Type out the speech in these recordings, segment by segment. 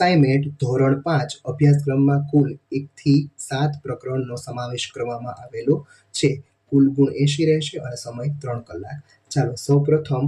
Assignment ધોરણ પાંચ અભ્યાસક્રમમાં કુલ એકથી સાત પ્રકરણનો સમાવેશ કરવામાં આવેલો છે. કુલ ગુણ એંશી રહેશે અને સમય ત્રણ કલાક. ચાલો સૌપ્રથમ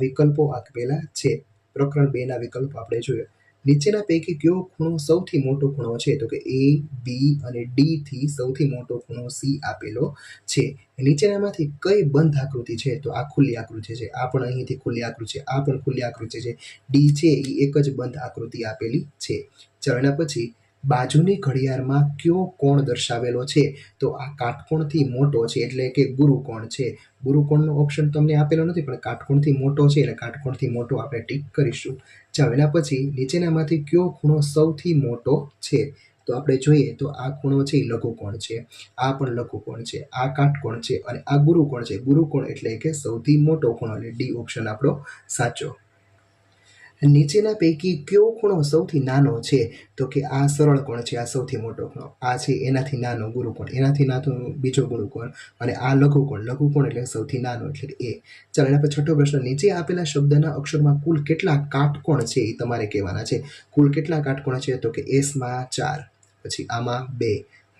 વિકલ્પો આપેલા છે. પ્રકરણ બેના વિકલ્પ આપણે જોઈએ નીચેના પૈકી કયો ખૂણો સૌથી મોટો ખૂણો છે? તો કે એ બી અને ડી થી સૌથી મોટો ખૂણો સી આપેલો છે. નીચેનામાંથી કઈ બંધ આકૃતિ છે? તો આ ખુલ્લી આકૃતિ છે. આ પણ અહીંથી ખુલ્લી આકૃતિ છે. આ પણ ખુલ્લી આકૃતિ છે. ડી છે એ એક જ બંધ આકૃતિ આપેલી છે. ચાલો પછી બાજુની ઘડિયાળમાં કયો કોણ દર્શાવેલો છે? તો આ કાટકોણથી મોટો છે, એટલે કે ગુરુકોણ છે. ગુરુકોણનો ઓપ્શન તમને આપેલો નથી, પણ કાટકોણથી મોટો છે, એટલે કાટકોણથી મોટો આપણે ટીક કરીશું. ચાલો પછી નીચેનામાંથી કયો ખૂણો સૌથી મોટો છે? તો આપણે જોઈએ, તો આ ખૂણો છે એ લઘુકોણ છે. આ પણ લઘુકોણ છે, આ કાટકોણ છે અને આ ગુરુકોણ છે. ગુરુકોણ એટલે કે સૌથી મોટો ખૂણો, એટલે ડી ઓપ્શન આપણો સાચો. નીચેના પૈકી કયો ખૂણો સૌથી નાનો છે? તો કે આ સરળ કોણ છે? આ સૌથી મોટો ખૂણો. આ છે એનાથી નાનો ગુરુકોણ એનાથી નાનો બીજો ગુરુકોણ અને આ લઘુકોણ લઘુકોણ એટલે સૌથી નાનો એટલે એ. ચાલો, એના પર છઠ્ઠો પ્રશ્ન. નીચે આપેલા શબ્દના અક્ષરમાં કુલ કેટલા કાટકોણ છે એ તમારે કહેવાના છે. કુલ કેટલા કાટકોણ છે? તો કે એસમાં ચાર, પછી આમાં બે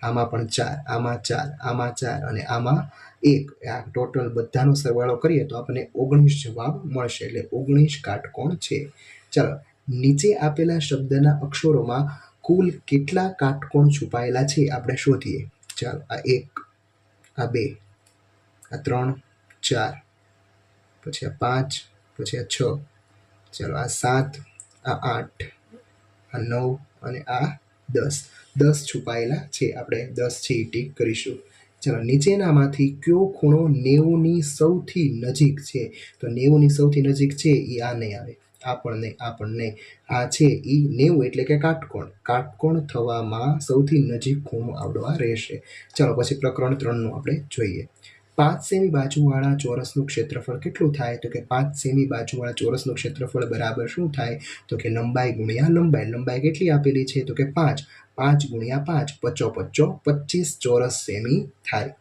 આમાં પણ ચાર, આમાં ચાર આમાં ચાર અને આમાં એક. આ ટોટલ બધાનો સરવાળો કરીએ તો આપણને ઓગણીસ જવાબ મળશે. એટલે ઓગણીસ કાટકોણ છે. ચાલો, નીચે આપેલા શબ્દના અક્ષરોમાં કુલ કેટલા કાટકોણ છુપાયેલા છે આપણે શોધીએ. ચાલો, આ એક, આ બે, આ ત્રણ, ચાર, પછી આ પાંચ, પછી આ છ. ચાલો, આ સાત, આ આઠ, આ નવ અને આ દસ. દસ છુપાયેલા છે. આપણે દસ છે ટીક કરીશું. ચાલો, નીચેનામાંથી કયો ખૂણો નેવુંની સૌથી નજીક છે? તો નેવુંની સૌથી નજીક છે એ આ નહીં આવે. આ પણ નહીં, આ પણ નહીં. આ છે એ નેવું એટલે કે કાટકોણ. કાટકોણ થવામાં સૌથી નજીક ખૂણો આવડવા રહેશે. ચાલો, પછી પ્રકરણ ત્રણનું આપણે જોઈએ. પાંચ સેમી બાજુવાળા ચોરસનું ક્ષેત્રફળ કેટલું થાય? તો કે પાંચ સેમી બાજુવાળા ચોરસનું ક્ષેત્રફળ બરાબર શું થાય? તો કે લંબાઈ ગુણ્યા લંબાઈ. લંબાઈ કેટલી આપેલી છે? તો કે પાંચ. પાંચ ગુણ્યા પાંચ. પચો પચ્ચો પચીસ ચોરસ સેમી થાય.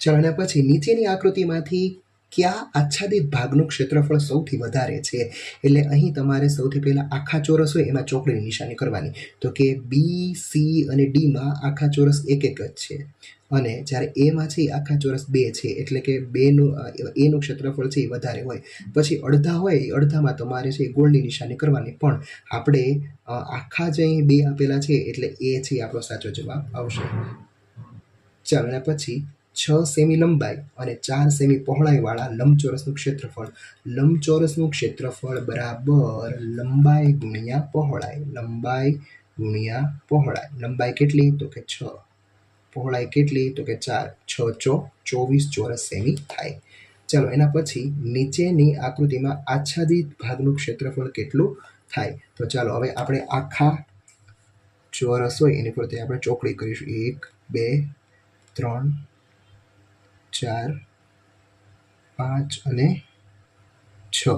ચાલો, અને પછી નીચેની આકૃતિમાંથી કયા આચ્છાદિત ભાગનું ક્ષેત્રફળ સૌથી વધારે છે? એટલે અહીં તમારે સૌથી પહેલાં આખા ચોરસ હોય એમાં ચોકડીની નિશાની કરવાની. તો કે બી, સી અને ડીમાં આખા ચોરસ એક એક જ છે. અને જ્યારે એમાં છે આખા ચોરસ બે છે, એટલે કે બેનું એનું ક્ષેત્રફળ છે એ વધારે હોય. પછી અડધા હોય, એ અડધામાં તમારે છે એ ગોળની નિશાની કરવાની. પણ આપણે આખા જે બે આપેલા છે, એટલે એ છે આપણો સાચો જવાબ આવશે. ચાલો એના પછી છ સેમી લંબાઈ અને ચાર સેમી પહોળાઈવાળા લંબચોરસનું ક્ષેત્રફળ. લંબચોરસનું ક્ષેત્રફળ બરાબર લંબાઈ ગુણ્યા પહોળાઈ. લંબાઈ ગુણ્યા પહોળાઈ. લંબાઈ કેટલી? તો કે છ. પહોળાઈ કેટલી? તો કે ચાર, છ, ચો, ચોવીસ ચોરસ સેમી થાય. ચાલો, એના પછી નીચેની આકૃતિમાં આચ્છાદિત ભાગનું ક્ષેત્રફળ કેટલું થાય? તો ચાલો, હવે આપણે આખા ચોરસ હોય, એની પરથી આપણે ચોકડી કરીશું. એક, બે, ત્રણ, ચાર, પાંચ અને છ.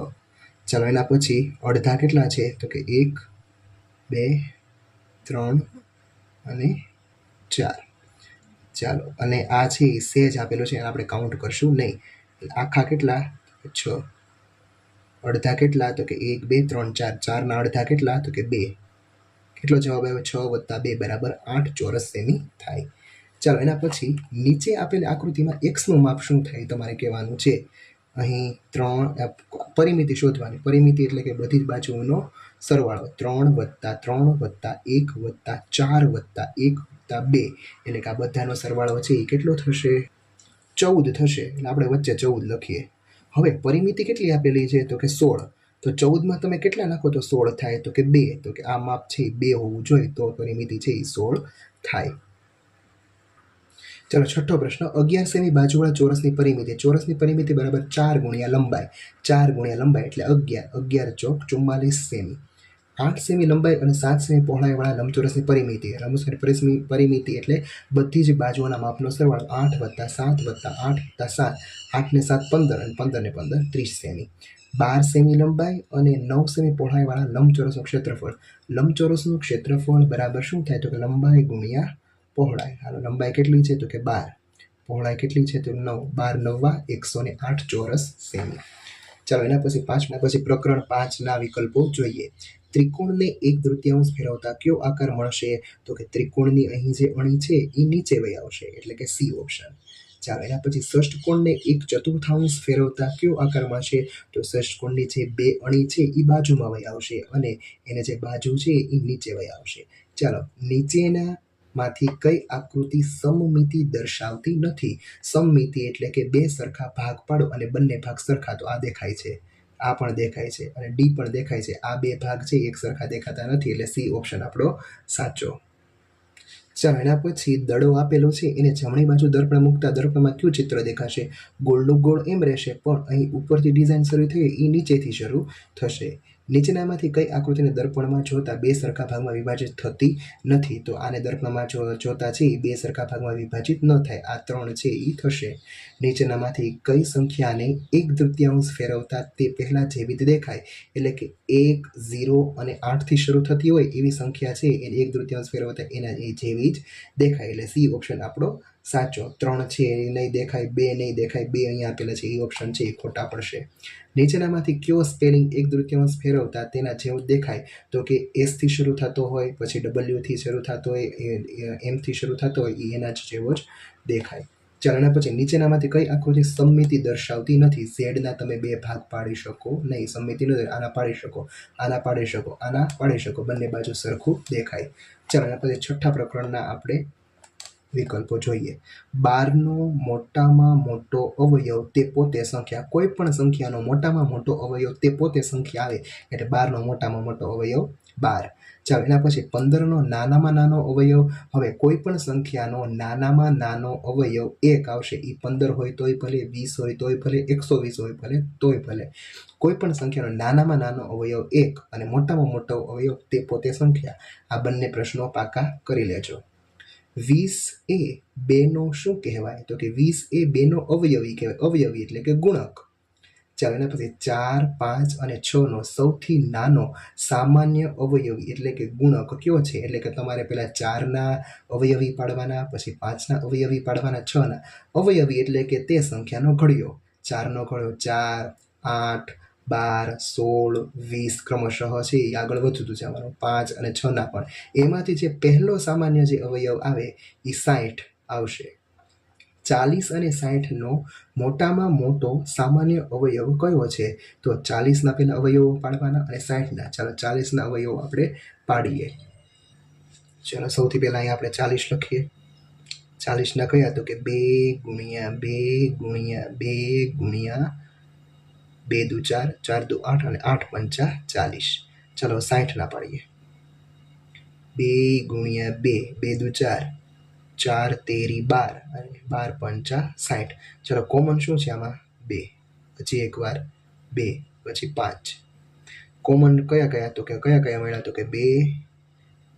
ચાલો, એના પછી અડધા કેટલા છે? તો કે એક, બે, ત્રણ અને ચાર. ચાલો, અને આ છે એ સેજ આપેલો છે, એને આપણે કાઉન્ટ કરશું નહીં. આખા કેટલા? છ. અડધા કેટલા? તો કે એક, બે, ત્રણ, ચાર. ચારના અડધા કેટલા? તો કે બે. કેટલો જવાબ આવ્યો? છ વત્તા બે બરાબર આઠ ચોરસ સેમી થાય. ચાલો, એના પછી નીચે આપેલી આકૃતિમાં એક્સનું માપ શું થાય તમારે કહેવાનું છે. અહીં ત્રણ પરિમિતિ શોધવાની. પરિમિતિ એટલે કે બધી જ બાજુઓનો સરવાળો. ત્રણ વત્તા ત્રણ વત્તા એક વત્તા ચાર વત્તા એક વત્તા બે. એટલે કે આ બધાનો સરવાળો છે એ કેટલો થશે? ચૌદ થશે. એટલે આપણે વચ્ચે ચૌદ લખીએ. હવે પરિમિતિ કેટલી આપેલી છે? તો કે સોળ. તો ચૌદમાં તમે કેટલા નાખો તો સોળ થાય. તો કે બે. તો કે આ માપ છે એ બે હોવું જોઈએ. તો પરિમિતિ છે એ સોળ થાય. ચલો, છઠ્ઠો પ્રશ્ન. અગિયાર સેમી બાજુવાળા ચોરસની પરિમિતિ. ચોરસની પરિમિતિ બરાબર ચાર ગુણ્યા લંબાઈ. ચાર ગુણ્યા લંબાઈ એટલે અગિયાર. અગિયાર ચોક ચુમ્માલીસ સેમી આઠ સેમી લંબાઈ અને સાત સેમી પહોળાઈવાળા લંબચોરસની પરિમિતિ. લંબચોરસની પરિમિ પરિમિતિ એટલે બધી જ બાજુઓના માપનો સરવાળો આઠ વત્તા સાત વત્તા આઠ વત્તા સાત. આઠને સાત પંદર અને પંદરને પંદર ત્રીસ સેમી. બાર સેમી લંબાઈ અને નવ સેમી પહોળાઈવાળા લંબચોરસનું ક્ષેત્રફળ. લંબચોરસનું ક્ષેત્રફળ બરાબર શું થાય? તો કે લંબાઈ ગુણ્યા પહોળાઈ. હાલો, લંબાઈ કેટલી છે? તો કે બાર. પહોળાઈ કેટલી છે? તો નવ. બાર નવ્વા એકસો ને આઠ ચોરસ સેમી. ચાલો એના પછી પાંચના પછી પ્રકરણ પાંચના વિકલ્પો જોઈએ. ત્રિકોણને એક તૃતીયાંશ ફેરવતા કયો આકાર મળશે? તો કે ત્રિકોણની અહીં જે અણી છે એ નીચે વહી આવશે, એટલે કે સી ઓપ્શન. ચાલો એના પછી ષષ્ઠકોણને એક ચતુર્થાંશ ફેરવતા કયો આકાર મળશે? તો ષષ્ઠકોણની જે બે અણી છે એ બાજુમાં વહી આવશે અને એને જે બાજુ છે એ નીચે વહી આવશે. ચાલો નીચેના માંથી કઈ આકૃતિ સમમિતિ દર્શાવતી નથી. સમમિતિ એટલે કે બે સરખા ભાગ પાડો અને બંને ભાગ સરખા. તો આ દેખાય છે. આ પણ દેખાય છે અને ડી પણ દેખાય છે. આ બે ભાગ છે, એક સરખા દેખાતા નથી. એટલે સી ઓપ્શન આપણો સાચો. ચાલો, એના પછી દડો આપેલો છે. એને જમણી બાજુ દર્પણ મૂકતા દર્પણમાં કયું ચિત્ર દેખાશે? ગોળનું ગોળ એમ રહેશે, પણ અહીં ઉપરથી ડિઝાઇન શરૂ થઈ એ નીચેથી શરૂ થશે. નીચેનામાંથી કઈ આકૃતિને દર્પણમાં જોતા બે સરખા ભાગમાં વિભાજિત થતી નથી, તો આને દર્પણમાં જોતા છે એ બે સરખા ભાગમાં વિભાજિત ન થાય. આ ત્રણ છે એ થશે. નીચેનામાંથી કઈ સંખ્યાને એક તૃતીયાંશ ફેરવતા તે પહેલાં જેવી દેખાય. એટલે કે એક, ઝીરો અને આઠથી શરૂ થતી હોય એવી સંખ્યા છે, એને એક તૃતીયાંશ ફેરવતા એના એ જેવી જ દેખાય. એટલે સી ઓપ્શન આપણો સાચો. ત્રણ છે, એ નહીં દેખાય, બે નહીં દેખાય, બે અહીંયા આપેલા છે, એ ઓપ્શન છે, એ ખોટા પડશે. નીચેનામાંથી કયો સ્પેલિંગ એક દૃત્યમાં ફેરવતા તેના જેવું દેખાય? તો કે એસથી શરૂ થતો હોય, પછી ડબલ્યુથી શરૂ થતો હોય એમથી શરૂ થતો હોય, એ એના જ જેવો જ દેખાય. ચાલો પછી નીચેનામાંથી કઈ આકૃતિ સમિતિ દર્શાવતી નથી? ઝેડના તમે બે ભાગ પાડી શકો. નહીં સમમિતિ નથી, આના પાડી શકો. આના પાડી શકો, આના પાડી શકો. બંને બાજુ સરખું દેખાય. ચાલો પછી છઠ્ઠા પ્રકરણના આપણે વિકલ્પો જોઈએ. બારનો મોટામાં મોટો અવયવ તે પોતે સંખ્યા, કોઈ પણ સંખ્યાનો મોટામાં મોટો અવયવ તે પોતે સંખ્યા આવે. એટલે બારનો મોટામાં મોટો અવયવ બાર. ચાલો, એના પછી પંદરનો નાનામાં નાનો અવયવ. હવે કોઈ પણ સંખ્યાનો નાનામાં નાનો અવયવ એક આવશે. એ પંદર હોય તોય ભલે, વીસ હોય તોય ભલે, એકસો વીસ હોય ભલે, તોય ભલે. કોઈ પણ સંખ્યાનો નાનામાં નાનો અવયવ એક અને મોટામાં મોટો અવયવ તે પોતે સંખ્યા. આ બંને પ્રશ્નો પાકા કરી લેજો. વીસ એ બેનો શું કહેવાય? તો કે વીસ એ બેનો અવયવી કહેવાય. અવયવી એટલે કે ગુણક. ચાલો એના પછી ચાર, પાંચ અને છનો સૌથી નાનો સામાન્ય અવયવી એટલે કે ગુણક કયો છે? એટલે કે તમારે પહેલાં ચારના અવયવી પાડવાના, પછી પાંચના અવયવી પાડવાના, છના અવયવી એટલે કે તે સંખ્યાનો ઘડિયો. ચારનો ઘડિયો ચાર, આઠ બાર, સોળ, વીસ ક્રમશઃ છે. એ આગળ વધતું જવાનું. પાંચ અને છના પણ. એમાંથી જે પહેલો સામાન્ય જે અવયવ આવે એ સાઠ આવશે. ચાલીસ અને સાઠનો મોટામાં મોટો સામાન્ય અવયવ કયો છે? તો ચાલીસના પહેલાં અવયવો પાડવાના અને સાઠના ચાલો ચાલીસના અવયવો આપણે પાડીએ. ચાલો સૌથી પહેલાં અહીંયા આપણે ચાલીસ લખીએ. ચાલીસના કયા? તો કે બે ગુણ્યા બે ગુણ્યા બે ગુણ્યા બે દુ ચાર ચાર દુ આઠ અને આઠ પંચા ચાલીસ. ચાલો સાઠના પાડીએ. બે ગુણ્યા બે બે દુ ચાર ચાર તેરી બાર અને બાર પંચા સાઠ. ચલો કોમન શું છે આમાં? બે. પછી એકવાર બે, પછી પાંચ. કોમન કયા કયા? તો કે કયા કયા મળ્યા? તો કે બે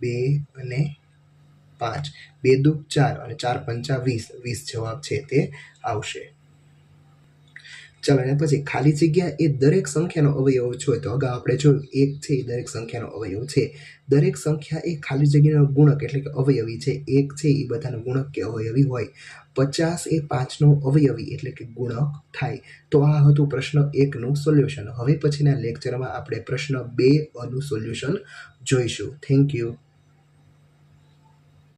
બે અને પાંચ. બે દુ ચાર અને ચાર પંચા વીસ. વીસ જવાબ છે તે આવશે. ચાલો એના પછી ખાલી જગ્યા એ દરેક સંખ્યાનો અવયવ છે. તો અગાઉ આપણે જોયું એક છે એ દરેક સંખ્યાનો અવયવ છે. દરેક સંખ્યા એ ખાલી જગ્યાનો ગુણક એટલે કે અવયવી છે. એક છે એ બધાનો ગુણક કે અવયવી હોય. પચાસ એ પાંચનો અવયવી એટલે કે ગુણક થાય. તો આ હતું પ્રશ્ન એકનું સોલ્યુશન. હવે પછીના લેક્ચરમાં આપણે પ્રશ્ન બે અનું સોલ્યુશન જોઈશું. Thank you.